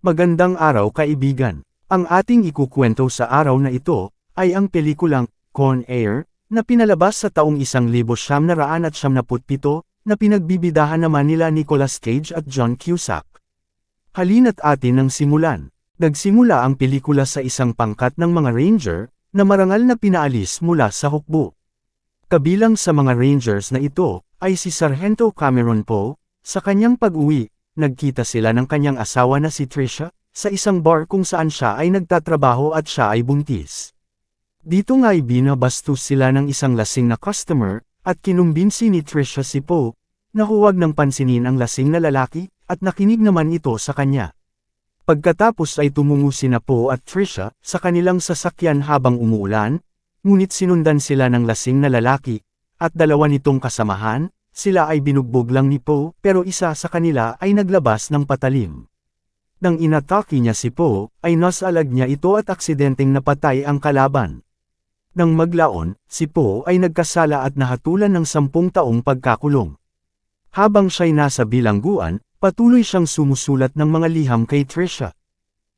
Magandang araw kaibigan. Ang ating ikukwento sa araw na ito, ay ang pelikulang, Con Air, na pinalabas sa taong 1977 na pinagbibidahan naman nila Nicolas Cage at John Cusack. Halina't atin ang simulan. Nagsimula ang pelikula sa isang pangkat ng mga ranger, na marangal na pinaalis mula sa hukbo. Kabilang sa mga rangers na ito, ay si Sargento Cameron Poe, sa kanyang pag-uwi, nagkita sila ng kanyang asawa na si Trisha, sa isang bar kung saan siya ay nagtatrabaho at siya ay buntis. Dito nga ay binabastos sila ng isang lasing na customer, at kinumbinsi ni Trisha si Poe, na huwag nang pansinin ang lasing na lalaki, at nakinig naman ito sa kanya. Pagkatapos ay tumungo sina Poe at Trisha sa kanilang sasakyan habang umuulan, ngunit sinundan sila ng lasing na lalaki, at dalawa nitong kasamahan, sila ay binugbog lang ni Poe pero isa sa kanila ay naglabas ng patalim. Nang inatake niya si Poe, ay nasalag niya ito at aksidenteng napatay ang kalaban. Nang maglaon, si Poe ay nagkasala at nahatulan ng sampung taong pagkakulong. Habang siya'y nasa bilangguan, patuloy siyang sumusulat ng mga liham kay Trisha.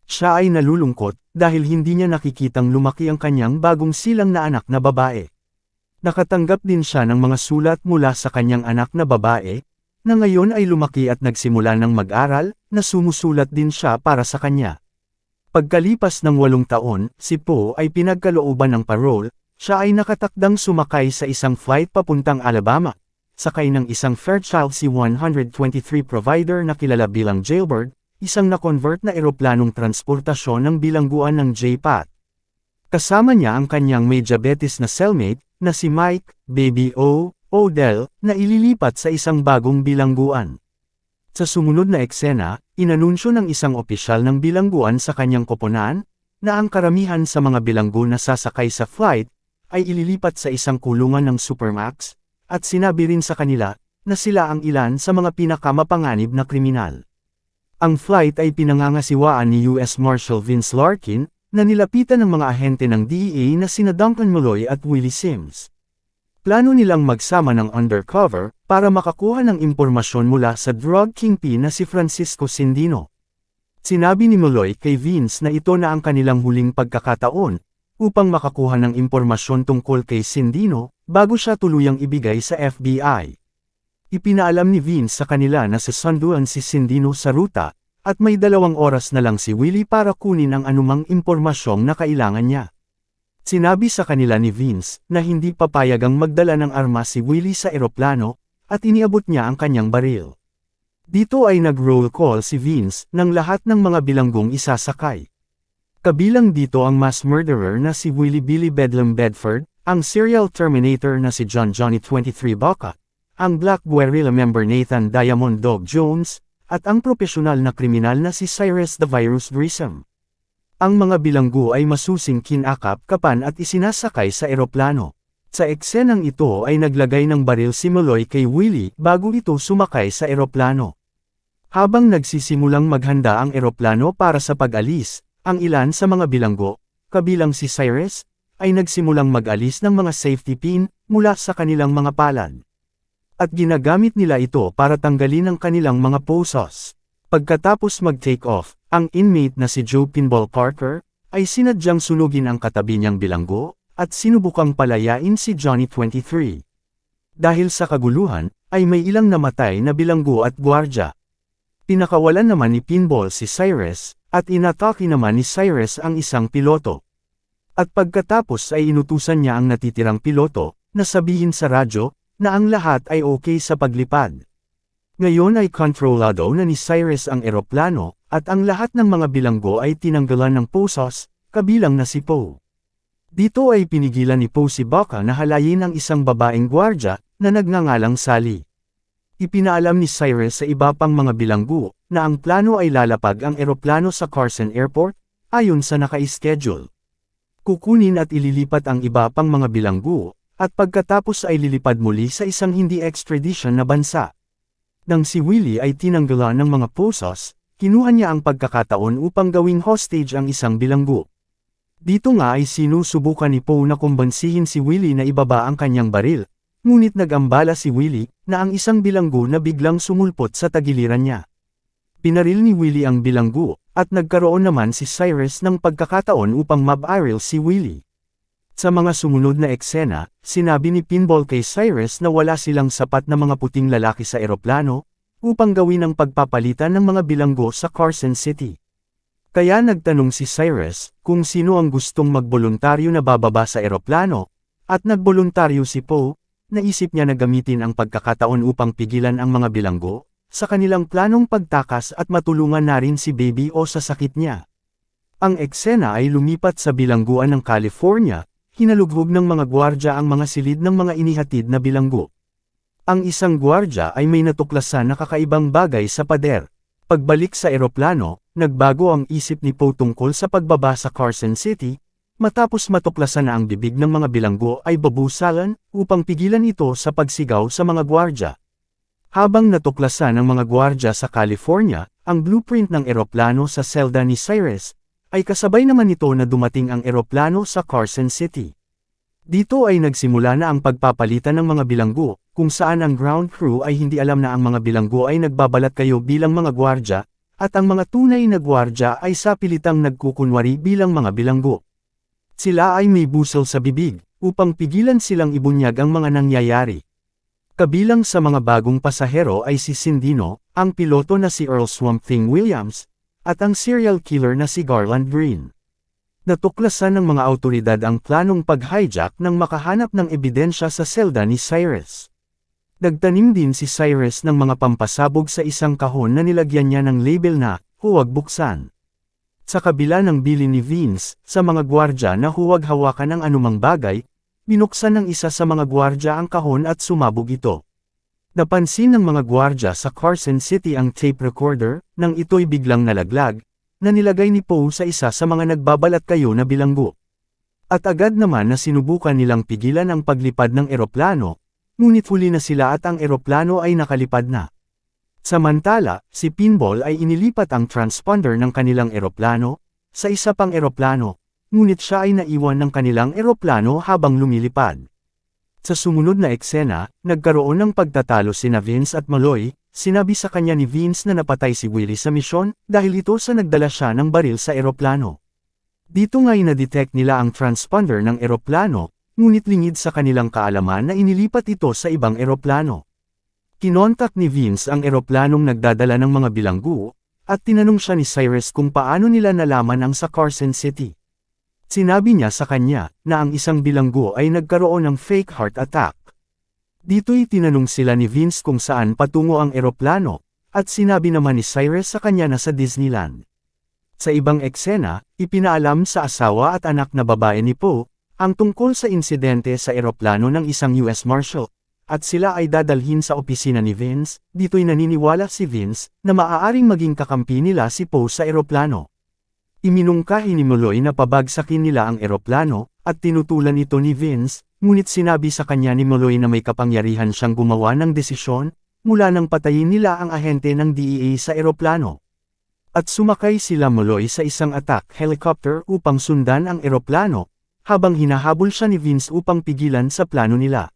Siya ay nalulungkot dahil hindi niya nakikitang lumaki ang kanyang bagong silang na anak na babae. Nakatanggap din siya ng mga sulat mula sa kanyang anak na babae, na ngayon ay lumaki at nagsimula ng mag-aral, na sumusulat din siya para sa kanya. Pagkalipas ng walong taon, si Poe ay pinagkalooban ng parole, siya ay nakatakdang sumakay sa isang flight papuntang Alabama, sakay ng isang Fairchild C-123 provider na kilala bilang Jailbird, isang na-convert na eroplanong transportasyon ng bilangguan ng J-PAT. Kasama niya ang kanyang may diabetes na cellmate, na si Mike, Baby O, Odell, na ililipat sa isang bagong bilangguan. Sa sumunod na eksena, inanunsyo ng isang opisyal ng bilangguan sa kanyang koponan, na ang karamihan sa mga bilanggo na sasakay sa flight, ay ililipat sa isang kulungan ng Supermax, at sinabi rin sa kanila, na sila ang ilan sa mga pinakamapanganib na kriminal. Ang flight ay pinangangasiwaan ni US Marshal Vince Larkin, na nilapitan ng mga ahente ng DEA na sina Duncan Malloy at Willie Sims. Plano nilang magsama ng undercover para makakuha ng impormasyon mula sa drug kingpin na si Francisco Sindino. Sinabi ni Malloy kay Vince na ito na ang kanilang huling pagkakataon upang makakuha ng impormasyon tungkol kay Sindino bago siya tuluyang ibigay sa FBI. Ipinaalam ni Vince sa kanila na sasanduan si Sindino sa ruta at may dalawang oras na lang si Willie para kunin ang anumang impormasyong na kailangan niya. Sinabi sa kanila ni Vince na hindi papayagang magdala ng arma si Willie sa eroplano, at iniabot niya ang kanyang baril. Dito ay nag-roll call si Vince ng lahat ng mga bilanggong isasakay. Kabilang dito ang mass murderer na si Willie Billy Bedlam Bedford, ang serial terminator na si John Johnny 23 Baca, ang Black Guerrilla member Nathan Diamond Dog Jones, at ang propesyonal na kriminal na si Cyrus the Virus Grissom. Ang mga bilanggo ay masusing kinakap-kapan at isinasakay sa eroplano. Sa eksenang ito ay naglagay ng baril si Malloy kay Willie bago ito sumakay sa eroplano. Habang nagsisimulang maghanda ang eroplano para sa pag-alis, ang ilan sa mga bilanggo, kabilang si Cyrus, ay nagsimulang mag-alis ng mga safety pin mula sa kanilang mga palad at ginagamit nila ito para tanggalin ang kanilang mga posos. Pagkatapos mag-take off, ang inmate na si Joe Pinball Parker, ay sinadyang sunugin ang katabi niyang bilanggo, at sinubukang palayain si Johnny 23. Dahil sa kaguluhan, ay may ilang namatay na bilanggo at gwardya. Pinakawalan naman ni Pinball si Cyrus, at inatake naman ni Cyrus ang isang piloto. At pagkatapos ay inutusan niya ang natitirang piloto, na sabihin sa radyo, na ang lahat ay okay sa paglipad. Ngayon ay kontrolado na ni Cyrus ang eroplano, at ang lahat ng mga bilanggo ay tinanggalan ng posos, kabilang na si Poe. Dito ay pinigilan ni Poe si Baka na halayin ang isang babaeng gwardya, na nagngangalang Sally. Ipinaalam ni Cyrus sa iba pang mga bilanggo, na ang plano ay lalapag ang eroplano sa Carson Airport, ayon sa naka-schedule. Kukunin at ililipat ang iba pang mga bilanggo, at pagkatapos ay lilipad muli sa isang hindi extradition na bansa. Nang si Willie ay tinanggalan ng mga posos, kinuha niya ang pagkakataon upang gawing hostage ang isang bilanggo. Dito nga ay sinusubukan ni Poe na kumbansihin si Willie na ibaba ang kanyang baril, ngunit nagambala si Willie na ang isang bilanggo na biglang sumulpot sa tagiliran niya. Pinaril ni Willie ang bilanggo, at nagkaroon naman si Cyrus ng pagkakataon upang mabaril si Willie. Sa mga sumunod na eksena, sinabi ni Pinball kay Cyrus na wala silang sapat na mga puting lalaki sa eroplano, upang gawin ang pagpapalitan ng mga bilanggo sa Carson City. Kaya nagtanong si Cyrus kung sino ang gustong magboluntaryo na bababa sa eroplano, at nagboluntaryo si Poe, naisip niya na gamitin ang pagkakataon upang pigilan ang mga bilanggo, sa kanilang planong pagtakas at matulungan na rin si Baby o sa sakit niya. Ang eksena ay lumipat sa bilangguan ng California, hinalughog ng mga gwardya ang mga silid ng mga inihatid na bilanggo. Ang isang gwardya ay may natuklasan na kakaibang bagay sa pader. Pagbalik sa eroplano, nagbago ang isip ni Poe tungkol sa pagbaba sa Carson City, matapos matuklasan na ang bibig ng mga bilanggo ay babusalan, upang pigilan ito sa pagsigaw sa mga gwardya. Habang natuklasan ng mga gwardya sa California, ang blueprint ng eroplano sa selda ni Cyrus, ay kasabay naman nito na dumating ang eroplano sa Carson City. Dito ay nagsimula na ang pagpapalitan ng mga bilanggo, kung saan ang ground crew ay hindi alam na ang mga bilanggo ay nagbabalat kayo bilang mga gwardya, at ang mga tunay na gwardya ay sapilitang nagkukunwari bilang mga bilanggo. Sila ay may busol sa bibig, upang pigilan silang ibunyag ang mga nangyayari. Kabilang sa mga bagong pasahero ay si Sindino, ang piloto na si Earl Swamp Thing Williams, at ang serial killer na si Garland Green. Natuklasan ng mga autoridad ang planong pag-hijack nang makahanap ng ebidensya sa selda ni Cyrus. Nagtanim din si Cyrus ng mga pampasabog sa isang kahon na nilagyan niya ng label na, huwag buksan. Sa kabila ng bili ni Vince, sa mga gwardya na huwag hawakan ng anumang bagay, binuksan ng isa sa mga gwardya ang kahon at sumabog ito. Napansin ng mga gwardya sa Carson City ang tape recorder, nang ito'y biglang nalaglag, na nilagay ni Poe sa isa sa mga nagbabalat kayo na bilanggo. At agad naman na sinubukan nilang pigilan ang paglipad ng eroplano, Ngunit huli na sila at ang eroplano ay nakalipad na. Samantala, si Pinball ay inilipat ang transponder ng kanilang eroplano, sa isa pang eroplano, ngunit siya ay naiwan ng kanilang eroplano habang lumilipad. Sa sumunod na eksena, nagkaroon ng pagtatalo sina Vince at Malloy, sinabi sa kanya ni Vince na napatay si Willie sa misyon, dahil ito sa nagdala siya ng baril sa eroplano. Dito nga'y na-detect nila ang transponder ng eroplano, ngunit lingid sa kanilang kaalaman na inilipat ito sa ibang eroplano. Kinontak ni Vince ang eroplanong nagdadala ng mga bilanggo, at tinanong siya ni Cyrus kung paano nila nalaman ang sa Carson City. Sinabi niya sa kanya, na ang isang bilanggo ay nagkaroon ng fake heart attack. Dito'y tinanong sila ni Vince kung saan patungo ang eroplano, at sinabi naman ni Cyrus sa kanya na sa Disneyland. Sa ibang eksena, ipinaalam sa asawa at anak na babae ni Poe, ang tungkol sa insidente sa eroplano ng isang US Marshal, at sila ay dadalhin sa opisina ni Vince, dito'y naniniwala si Vince, na maaaring maging kakampi nila si Poe sa eroplano. Iminungkahi ni Molloy na pabagsakin nila ang eroplano, at tinutulan ito ni Vince, ngunit sinabi sa kanya ni Molloy na may kapangyarihan siyang gumawa ng desisyon, mula nang patayin nila ang ahente ng DEA sa eroplano. At sumakay sila Molloy sa isang attack helicopter upang sundan ang eroplano, habang hinahabol siya ni Vince upang pigilan sa plano nila.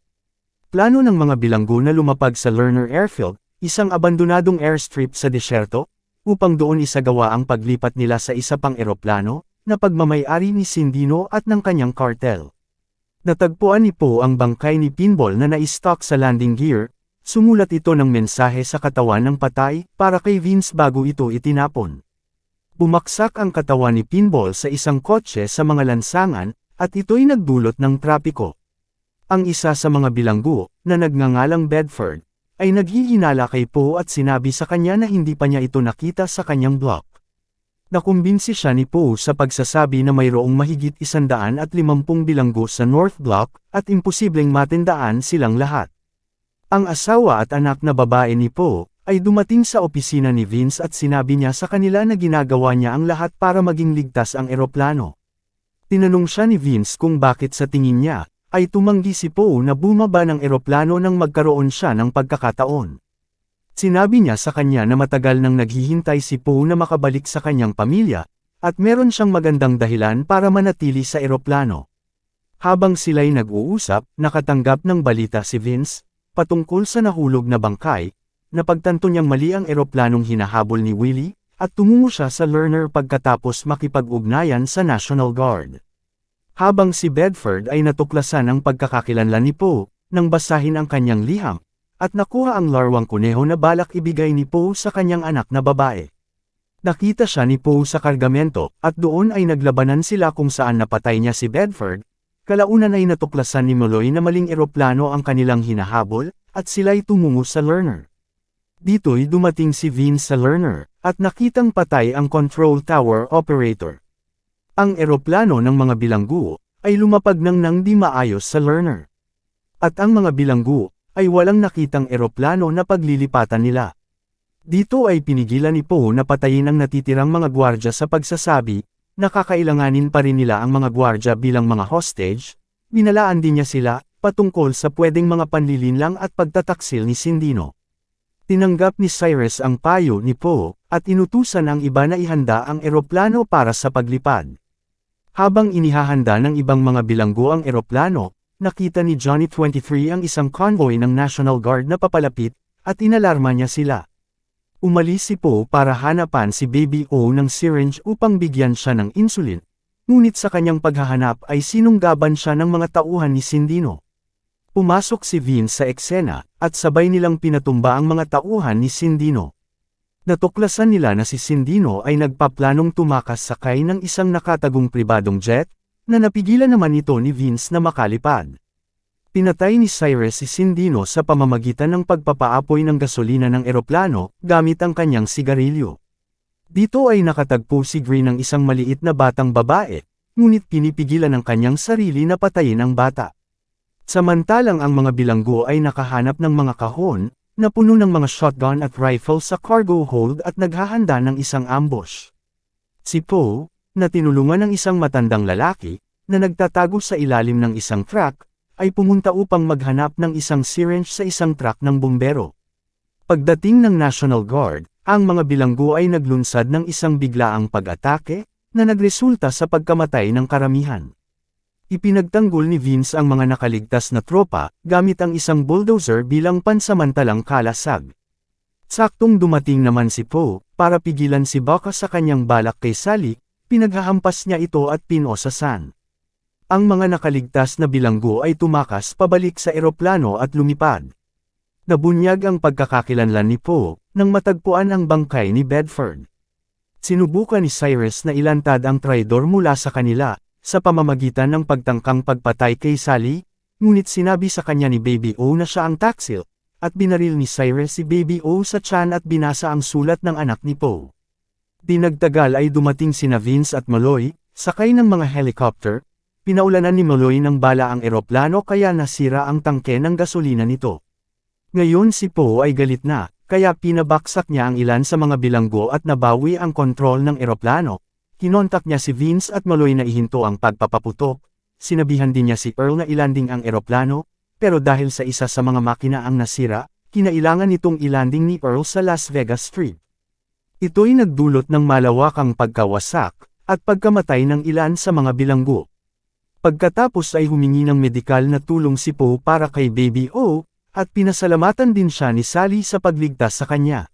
Plano ng mga bilanggo na lumapag sa Lerner Airfield, isang abandonadong airstrip sa desyerto, upang doon isagawa ang paglipat nila sa isa pang eroplano, na pagmamayari ni Sindino at ng kanyang cartel. Natagpuan ni Poe ang bangkay ni Pinball na naistock sa landing gear, sumulat ito ng mensahe sa katawan ng patay para kay Vince bago ito itinapon. Bumaksak ang katawan ni Pinball sa isang kotse sa mga lansangan, at ito'y nagdulot ng trapiko. Ang isa sa mga bilanggo, na nagngangalang Bedford, ay naghihinala kay Poe at sinabi sa kanya na hindi pa niya ito nakita sa kanyang block. Nakumbinsi siya ni Poe sa pagsasabi na mayroong mahigit isandaan at limampung bilanggo sa North Block, at imposibleng matindaan silang lahat. Ang asawa at anak na babae ni Poe, ay dumating sa opisina ni Vince at sinabi niya sa kanila na ginagawa niya ang lahat para maging ligtas ang eroplano. Tinanong siya ni Vince kung bakit sa tingin niya, ay tumanggi si Poe na bumaba ng eroplano nang magkaroon siya ng pagkakataon. Sinabi niya sa kanya na matagal nang naghihintay si Poe na makabalik sa kanyang pamilya, at meron siyang magandang dahilan para manatili sa eroplano. Habang sila'y nag-uusap, nakatanggap ng balita si Vince, patungkol sa nahulog na bangkay, napagtanto niyang mali ang eroplanong hinahabol ni Willie, at tumungo siya sa learner pagkatapos makipag-ugnayan sa National Guard. Habang si Bedford ay natuklasan ang pagkakakilanlan ni Poe, nang basahin ang kanyang liham, at nakuha ang larwang kuneho na balak ibigay ni Poe sa kanyang anak na babae. Nakita siya ni Poe sa kargamento, at doon ay naglabanan sila kung saan napatay niya si Bedford, kalaunan ay natuklasan ni Molloy na maling eroplano ang kanilang hinahabol, at sila'y tumungo sa learner. Dito'y dumating si Vince sa learner, at nakitang patay ang control tower operator. Ang eroplano ng mga bilangguo, ay lumapag nang nang di maayos sa learner. At ang mga bilangguo, ay walang nakitang eroplano na paglilipatan nila. Dito ay pinigilan ni Poe na patayin ang natitirang mga gwardya sa pagsasabi, na kakailanganin pa rin nila ang mga gwardya bilang mga hostage, binalaan din niya sila, patungkol sa pwedeng mga panlilinlang at pagtataksil ni Sindino. Tinanggap ni Cyrus ang payo ni Poe, at inutusan ang iba na ihanda ang eroplano para sa paglipad. Habang inihahanda ng ibang mga bilanggo ang eroplano, nakita ni Johnny 23 ang isang convoy ng National Guard na papalapit, at inalarma niya sila. Umalis si Poe para hanapan si Baby O ng syringe upang bigyan siya ng insulin, ngunit sa kanyang paghahanap ay sinunggaban siya ng mga tauhan ni Sindino. Pumasok si Vince sa eksena, at sabay nilang pinatumba ang mga tauhan ni Sindino. Natuklasan nila na si Sindino ay nagpaplanong tumakas sakay ng isang nakatagong pribadong jet, na napigilan naman ito ni Vince na makalipad. Pinatay ni Cyrus si Sindino sa pamamagitan ng pagpapaapoy ng gasolina ng eroplano, gamit ang kanyang sigarilyo. Dito ay nakatagpo si Green ng isang maliit na batang babae, ngunit pinipigilan ng kanyang sarili na patayin ang bata. Samantalang ang mga bilanggo ay nakahanap ng mga kahon, na puno ng mga shotgun at rifle sa cargo hold at naghahanda ng isang ambush. Si Poe, na tinulungan ng isang matandang lalaki, na nagtatago sa ilalim ng isang truck, ay pumunta upang maghanap ng isang syringe sa isang truck ng bumbero. Pagdating ng National Guard, ang mga bilanggo ay naglunsad ng isang biglaang pag-atake, na nagresulta sa pagkamatay ng karamihan. Ipinagtanggol ni Vince ang mga nakaligtas na tropa, gamit ang isang bulldozer bilang pansamantalang kalasag. Saktong dumating naman si Poe, para pigilan si Baka sa kanyang balak kay Sally, pinaghahampas niya ito at pinosasan. Ang mga nakaligtas na bilanggo ay tumakas pabalik sa eroplano at lumipad. Nabunyag ang pagkakakilanlan ni Poe, nang matagpuan ang bangkay ni Bedford. Sinubukan ni Cyrus na ilantad ang traidor mula sa kanila, sa pamamagitan ng pagtangkang pagpatay kay Sally, ngunit sinabi sa kanya ni Baby O na siya ang taksil, at binaril ni Cyrus si Baby O sa tiyan at binasa ang sulat ng anak ni Poe. Dinagtagal ay dumating sina Vince at Malloy, sakay ng mga helicopter, Pinaulanan ni Molloy ng bala ang eroplano kaya nasira ang tangke ng gasolina nito. Ngayon si Poe ay galit na, kaya pinabaksak niya ang ilan sa mga bilanggo at nabawi ang kontrol ng eroplano. Kinontak niya si Vince at Molloy na ihinto ang pagpapaputok. Sinabihan din niya si Earl na ilanding ang eroplano, pero dahil sa isa sa mga makina ang nasira, kinailangan itong ilanding ni Earl sa Las Vegas Street. Ito'y nagdulot ng malawakang pagkawasak, at pagkamatay ng ilan sa mga bilanggo. Pagkatapos ay humingi ng medikal na tulong si Poe para kay Baby O, at pinasalamatan din siya ni Sally sa pagligtas sa kanya.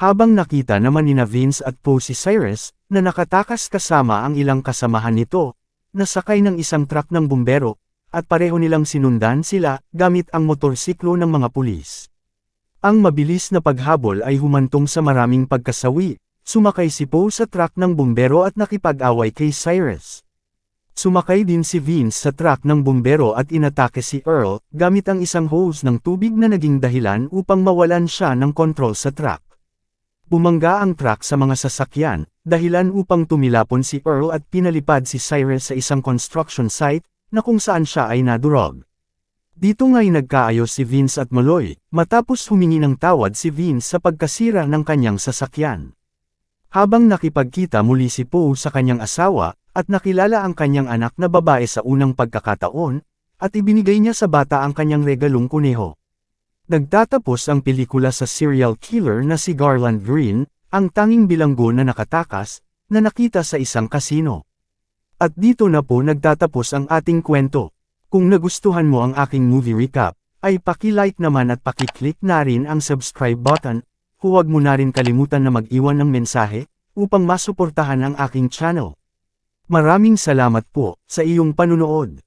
Habang nakita naman ni Vince at Poe si Cyrus, na nakatakas kasama ang ilang kasamahan nito, nasakay ng isang truck ng bumbero, at pareho nilang sinundan sila, gamit ang motorsiklo ng mga pulis. Ang mabilis na paghabol ay humantong sa maraming pagkasawi, sumakay si Poe sa truck ng bumbero at nakipag-away kay Cyrus. Sumakay din si Vince sa truck ng bumbero at inatake si Earl, gamit ang isang hose ng tubig na naging dahilan upang mawalan siya ng kontrol sa truck. Bumangga ang truck sa mga sasakyan, dahilan upang tumilapon si Earl at pinalipad si Cyrus sa isang construction site, na kung saan siya ay nadurog. Dito nga'y nagkaayos si Vince at Malloy, matapos humingi ng tawad si Vince sa pagkasira ng kanyang sasakyan. Habang nakipagkita muli si Poe sa kanyang asawa, at nakilala ang kanyang anak na babae sa unang pagkakataon, at ibinigay niya sa bata ang kanyang regalong kuneho. Nagtatapos ang pelikula sa serial killer na si Garland Green, ang tanging bilanggo na nakatakas, na nakita sa isang kasino. At dito na po nagtatapos ang ating kwento. Kung nagustuhan mo ang aking movie recap, ay paki-like naman at paki-click na rin ang subscribe button, huwag mo na rin kalimutan na mag-iwan ng mensahe, upang masuportahan ang aking channel. Maraming salamat po sa iyong panunood.